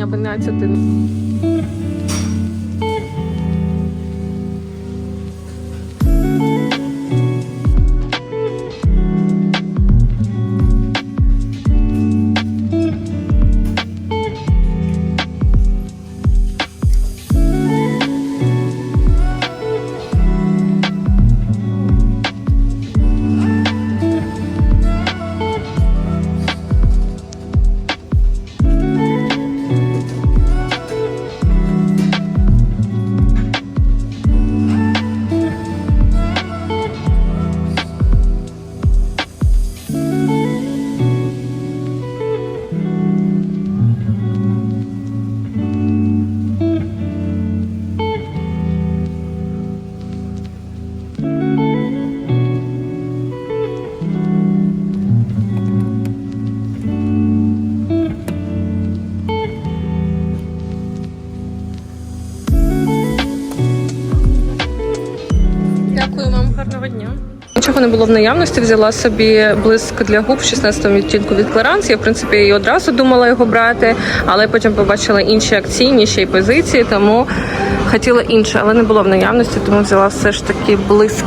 рівень 11. Нічого не було в наявності. Взяла собі блиск для губ в 16 відтінку від Клеранс. Я, в принципі, і одразу думала його брати, але потім побачила інші акційні ще й позиції, тому хотіла інше, але не було в наявності, тому взяла все ж таки блиск.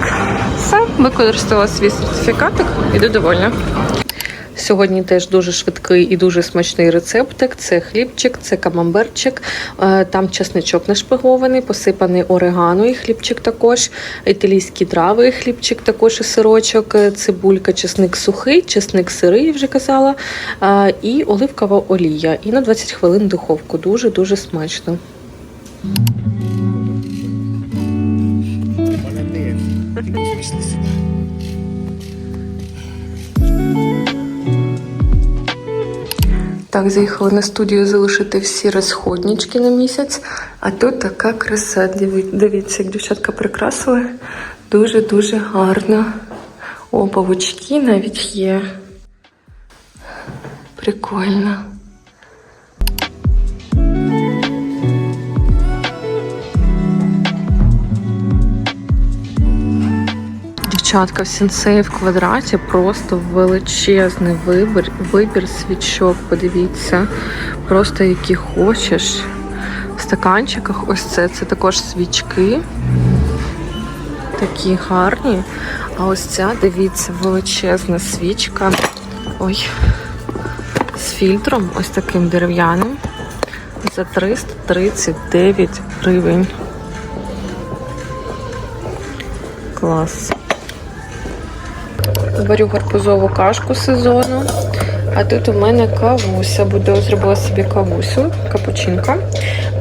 Все, використала свій сертифікатик, іду довольна. Сьогодні теж дуже швидкий і дуже смачний рецептик. Це хлібчик, це камамберчик, е, там чесничок нашпигований, посипаний орегано і хлібчик також, італійські трави, і хлібчик також і сирочок, е, цибулька, чесник сухий, чесник сирий, вже казала, е, і оливкова олія. І на 20 хвилин духовку. Дуже дуже смачно. Молодець. Пішли Так, заїхала на студію залишити всі розходнички на місяць. А тут така краса. Дивіться, як дівчатка прикрасили. Дуже-дуже гарно. О, павучки навіть є. Прикольно. Дівчатка в сенсеї в квадраті просто величезний вибір, вибір свічок. Подивіться, просто які хочеш. В стаканчиках ось це. Це також свічки. Такі гарні. А ось ця, дивіться, величезна свічка. Ой, з фільтром, ось таким дерев'яним. За 339 гривень. Клас. Варю гарбузову кашку сезону. А тут у мене кавуся. Буду зробила собі кавусю, капучинка.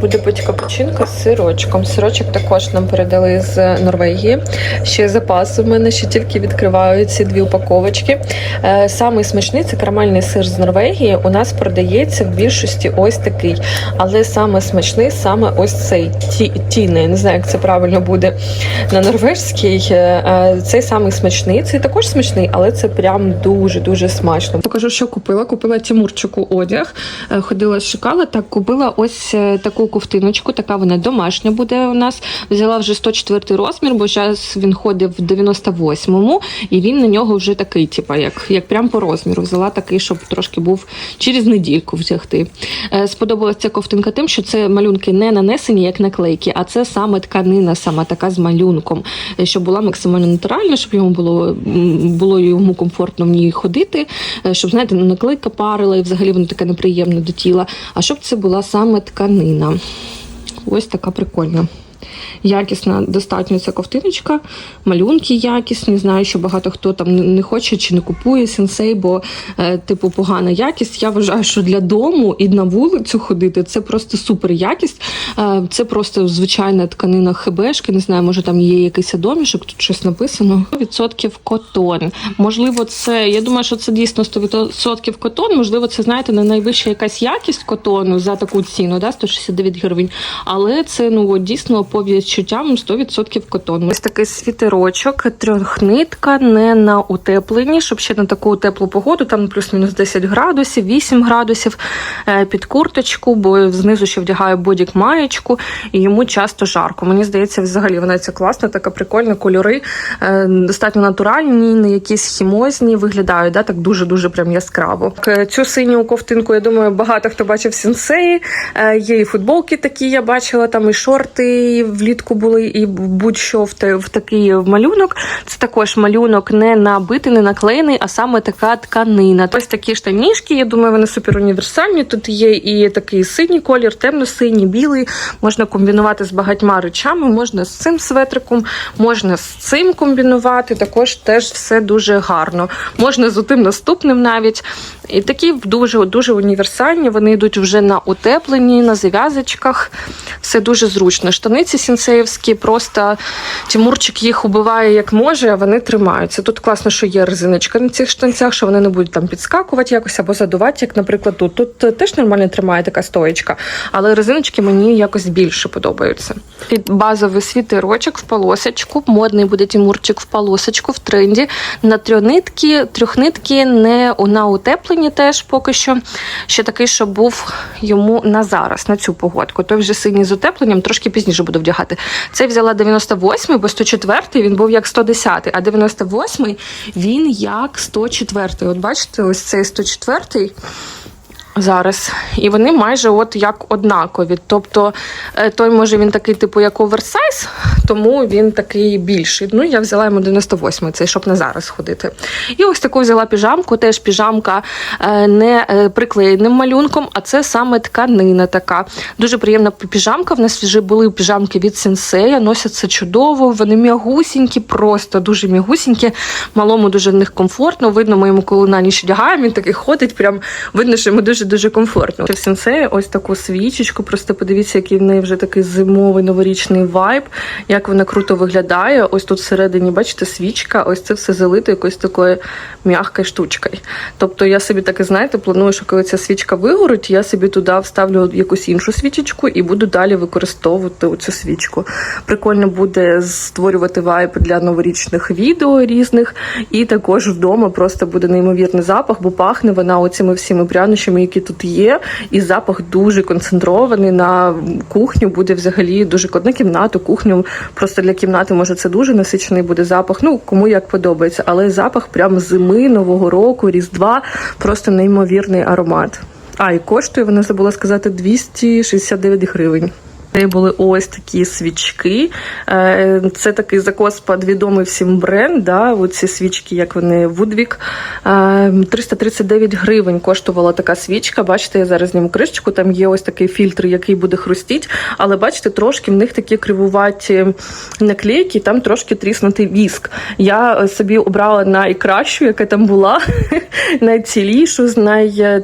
Буде бути капучинка з сирочком. Сирочок також нам передали з Норвегії. Ще запас у мене ще тільки відкриваю ці дві упаковочки. Е, Самий смачний це карамельний сир з Норвегії. У нас продається в більшості ось такий. Але саме смачний саме ось цей ті, тіне. Не знаю, як це правильно буде на норвежський. Е, е, Цей самий смачний. Цей також смачний, але це прям дуже дуже смачно. Покажу, що купила. Купила Тимурчику одяг. Е, Ходила, шукала. Так, купила ось е, таку ковтиночку. Така вона домашня буде у нас. Взяла вже 104 розмір, бо зараз він ходить в 98-му, і він на нього вже такий, типа, як, як прям по розміру. Взяла такий, щоб трошки був через недільку вдягти. Е, Сподобалася ця ковтинка тим, що це малюнки не нанесені як наклейки, а це саме тканина, сама така з малюнком, щоб була максимально натуральна, щоб йому було, було йому комфортно в ній ходити, щоб знаєте, наклейка парила, і взагалі воно таке неприємне до тіла. А щоб це була саме тканина. Ось така прикольна. Якісна достатньо ця ковтиночка, малюнки якісні. Знаю, що багато хто там не- хоче чи не купує сенсей, бо е, типу погана якість. Я вважаю, що для дому і на вулицю ходити це просто супер якість. Е, це просто звичайна тканина хебешки. Не знаю, може там є якийсь домішок, тут щось написано. 100% котон. Можливо, це я думаю, що це дійсно 100% котон. Можливо, це знаєте не найвища якась якість котону за таку ціну, да, 169 гривень. Але це ну дійсно по відчуттям 100% котон. Ось такий світерочок, трьохнитка, не на утепленні, щоб ще на таку теплу погоду, там плюс-мінус 10 градусів, 8 градусів е, під курточку, бо знизу ще вдягаю бодік маєчку, і йому часто жарко. Мені здається, взагалі вона ця класна, така прикольна, кольори е, достатньо натуральні, не якісь хімозні виглядають, да, так дуже-дуже прям яскраво. Цю синю ковтинку, я думаю, багато хто бачив сенсеї. Е, Є і футболки такі, я бачила, там і шорти влітку були, і будь-що в, такий малюнок. Це також малюнок не набитий, не наклеєний, а саме така тканина. Ось такі штанішки, я думаю, вони супер універсальні. Тут є і такий синій колір, темно-синій, білий. Можна комбінувати з багатьма речами, можна з цим светриком, можна з цим комбінувати. Також теж все дуже гарно. Можна з тим наступним навіть. І такі дуже дуже універсальні. Вони йдуть вже на утепленні, на зав'язочках. Все дуже зручно. Штаниці сінсеївські, просто Тимурчик їх убиває як може, а вони тримаються. Тут класно, що є резиночка на цих штанцях, що вони не будуть там підскакувати якось або задувати, як, наприклад, тут. Тут е, теж нормально тримає така стоєчка, але резиночки мені якось більше подобаються. Під базовий світерочок в полосочку, модний буде Тимурчик в полосочку в тренді. На трьохнитки, трьохнитки не на утепленні теж поки що. Ще такий, що був йому на зараз, на цю погодку. Той вже синій з утепленням, трошки пізніше буду вдягати. Цей взяла 98-й, бо 104-й він був як 110-й, а 98-й він як 104-й. От бачите, ось цей 104 зараз. І вони майже от як однакові. Тобто е, той, може, він такий, типу, як оверсайз, тому він такий більший. Ну, я взяла йому 98 цей, щоб на зараз ходити. І ось таку взяла піжамку, теж піжамка е, не е, приклеєним малюнком, а це саме тканина така. Дуже приємна піжамка. В нас вже були піжамки від сенсея, носяться чудово, вони м'ягусінькі, просто дуже м'ягусінькі. Малому дуже в них комфортно. Видно, ми йому коли на ніч вдягаємо, він такий ходить, прям видно, що йому дуже дуже комфортно. В сенсеї ось таку свічечку. Просто подивіться, який в неї вже такий зимовий новорічний вайб, як вона круто виглядає. Ось тут всередині, бачите, свічка, ось це все залито якоюсь такою м'якою штучкою. Тобто я собі таке, знаєте, планую, що коли ця свічка вигорить, я собі туди вставлю якусь іншу свічечку і буду далі використовувати цю свічку. Прикольно буде створювати вайб для новорічних відео різних, і також вдома просто буде неймовірний запах, бо пахне вона оцими всіми прянощами, які тут є. І запах дуже концентрований на кухню. Буде взагалі дуже на кімнату, кухню. Просто для кімнати може це дуже насичений буде запах. Ну кому як подобається, але запах прям зими, нового року, різдва, просто неймовірний аромат. А, і коштує, вона забула сказати, 269 гривень. Це були ось такі свічки. Е, Це такий закоспад відомий всім бренд. Да? Оці свічки, як вони. Е, 339 гривень коштувала така свічка. Бачите, я зараз зніму кришечку. Там є ось такий фільтр, який буде хрустіть. Але бачите, трошки в них такі кривуваті наклейки, там трошки тріснутий віск. Я е, собі обрала найкращу, яка там була, найцілішу, з най е,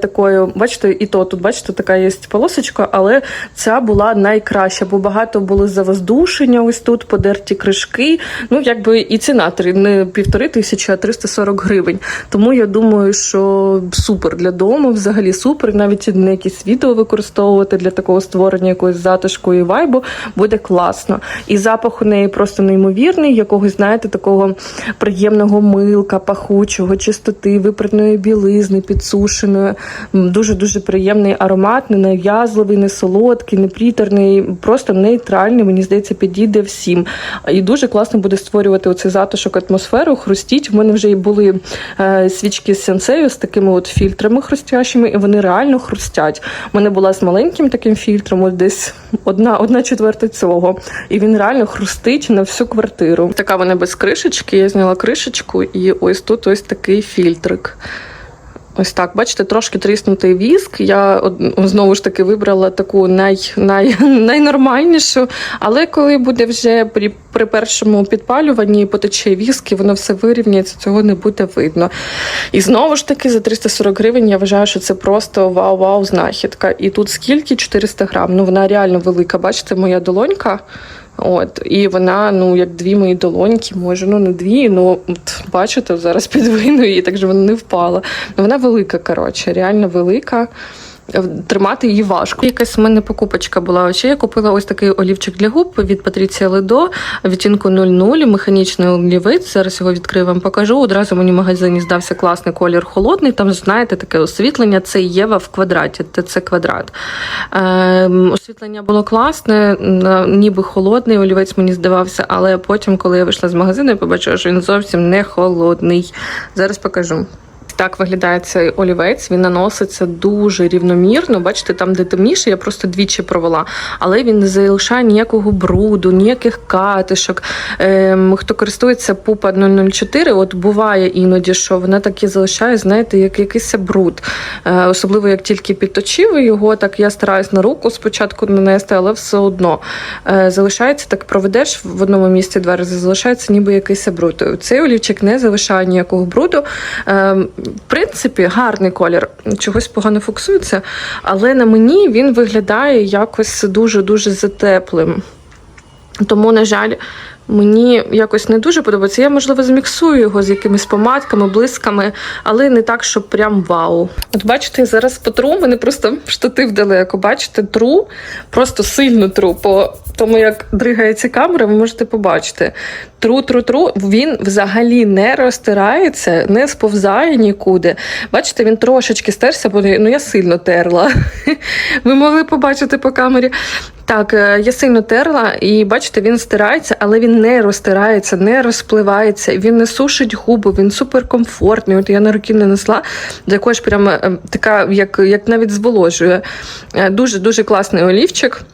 бачите, і то тут, бачите, така є полосочка, але ця була найкраща, бо багато були завоздушення ось тут, подерті кришки. Ну, якби і ціна не півтори тисячі, а 340 гривень. Тому я думаю, що супер для дому, взагалі супер. Навіть на якісь відео використовувати для такого створення якоїсь затишку і вайбу буде класно. І запах у неї просто неймовірний, якогось, знаєте, такого приємного милка, пахучого, чистоти, випраної білизни, підсушеної. Дуже дуже приємний аромат, не нав'язливий, не солодкий, не приторний, просто нейтральний. Мені здається, підійде всім. І дуже класно буде створювати оцей затишок атмосферу. Хрустіть. В мене вже і були е, свічки з сенсею з такими от фільтрами хрустящими, і вони реально хрустять. У мене була з маленьким таким фільтром, от десь одна, одна четверта цього. І він реально хрустить на всю квартиру. Така вона без кришечки. Я зняла кришечку, і ось тут ось такий фільтрик. Ось так, бачите, трошки тріснутий віск. Я знову ж таки вибрала таку най, най, найнормальнішу. Але коли буде вже при, при першому підпалюванні потече віск, і воно все вирівняється, цього не буде видно. І знову ж таки, за 340 гривень я вважаю, що це просто вау-вау знахідка. І тут скільки? 400 грам. Ну вона реально велика. Бачите, моя долонька. От, і вона, ну, як дві мої долоньки, може, ну не дві, ну от, бачите, зараз підвину її, так що вона не впала. Вона велика, коротше, реально велика. Е, тримати її важко. Якась в мене покупочка була. Ще я купила ось такий олівчик для губ від Патріція Ледо, відтінку 00, механічний олівець. Зараз його відкрию вам покажу. Одразу мені в магазині здався класний колір холодний. Там, знаєте, таке освітлення. Це Єва в квадраті, це квадрат. Е, освітлення було класне, ніби холодний олівець мені здавався, але потім, коли я вийшла з магазину, я побачила, що він зовсім не холодний. Зараз покажу. Так виглядає цей олівець. Він наноситься дуже рівномірно. Бачите, там, де темніше, я просто двічі провела, але він не залишає ніякого бруду, ніяких катишок. Ем, хто користується пупа 004, от буває іноді, що вона так залишає, знаєте, як якийсь бруд. Е, особливо як тільки підточив його, так я стараюсь на руку спочатку нанести, але все одно е, залишається так, проведеш в одному місці два рази, залишається ніби якийсь бруд. Цей олівчик не залишає ніякого бруду. Е, в принципі, гарний колір, чогось погано фокусується, але на мені він виглядає якось дуже-дуже затеплим. Тому, на жаль, мені якось не дуже подобається. Я, можливо, зміксую його з якимись помадками, блисками, але не так, щоб прям вау. От бачите, я зараз потру, мене просто штатив далеко. Бачите, тру, просто сильно тру. По тому, як дригається камера, ви можете побачити. Тру, тру, тру, він взагалі не розтирається, не сповзає нікуди. Бачите, він трошечки стерся, бо ну, я сильно терла. Ви могли побачити по камері. Так, е, я сильно терла, і бачите, він стирається, але він не розтирається, не розпливається, він не сушить губи, він суперкомфортний. От я на руки нанесла, також прямо е, така, як, як навіть зволожує. Е, Дуже дуже класний олівчик.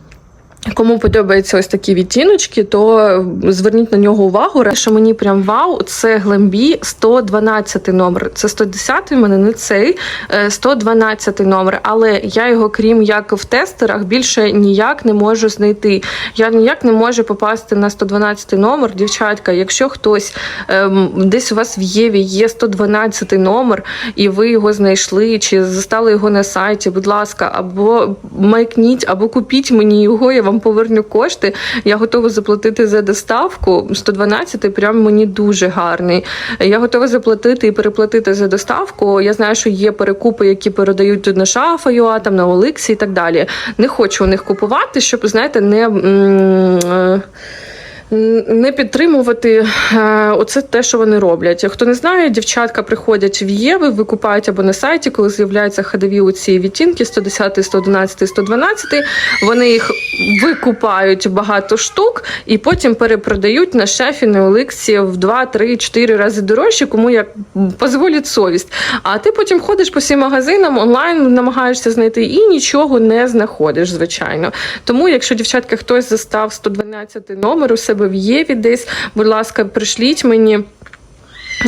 Кому подобаються ось такі відтіночки, то зверніть на нього увагу. Що мені прям вау, це Глембі 112 номер. Це 110 в мене не цей е, 112 номер. Але я його, крім як в тестерах, більше ніяк не можу знайти. Я ніяк не можу попасти на 112 номер. Дівчатка, якщо хтось ем, десь у вас в Єві є 112 номер, і ви його знайшли, чи застали його на сайті, будь ласка, або майкніть, або купіть мені його, я вам поверню кошти. Я готова заплатити за доставку. 112 прям мені дуже гарний. Я готова заплатити і переплатити за доставку. Я знаю, що є перекупи, які передають тут на шафа.ua, там на Оликсі і так далі. Не хочу у них купувати, щоб, знаєте, не. Не підтримувати е, оце те, що вони роблять. Хто не знає, дівчатка приходять в Єви, викупають або на сайті, коли з'являються ходові у ці відтінки 110, 111, 112, Вони їх викупають багато штук і потім перепродають на шефі на Оликсі в 2, 3, 4 рази дорожче, кому як дозволить совість. А ти потім ходиш по всім магазинам, онлайн намагаєшся знайти і нічого не знаходиш, звичайно. Тому, якщо дівчатка хтось застав 112 номер у себе в Єві десь, будь ласка, пришліть мені.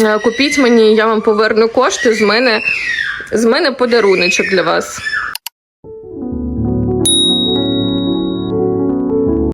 Е, Купіть мені, я вам поверну кошти. З мене, з мене подаруночок для вас.